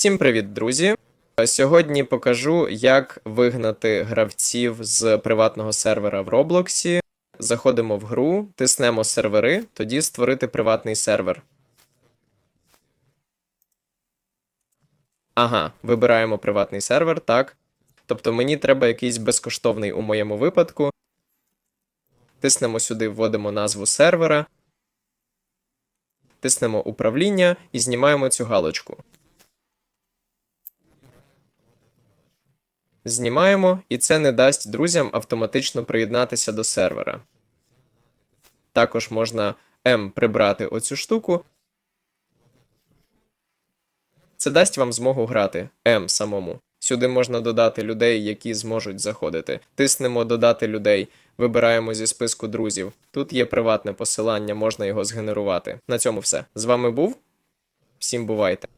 Всім привіт, друзі! Сьогодні покажу, як вигнати гравців з приватного сервера в Роблоксі. Заходимо в гру, тиснемо сервери, тоді створити приватний сервер. Ага, вибираємо приватний сервер, так. Тобто мені треба якийсь безкоштовний у моєму випадку. Тиснемо сюди, вводимо назву сервера. Тиснемо управління і знімаємо цю галочку. Знімаємо, і це не дасть друзям автоматично приєднатися до сервера. Також можна М прибрати оцю штуку. Це дасть вам змогу грати М самому. Сюди можна додати людей, які зможуть заходити. Тиснемо додати людей, вибираємо зі списку друзів. Тут є приватне посилання, можна його згенерувати. На цьому все. З вами був. Всім бувайте.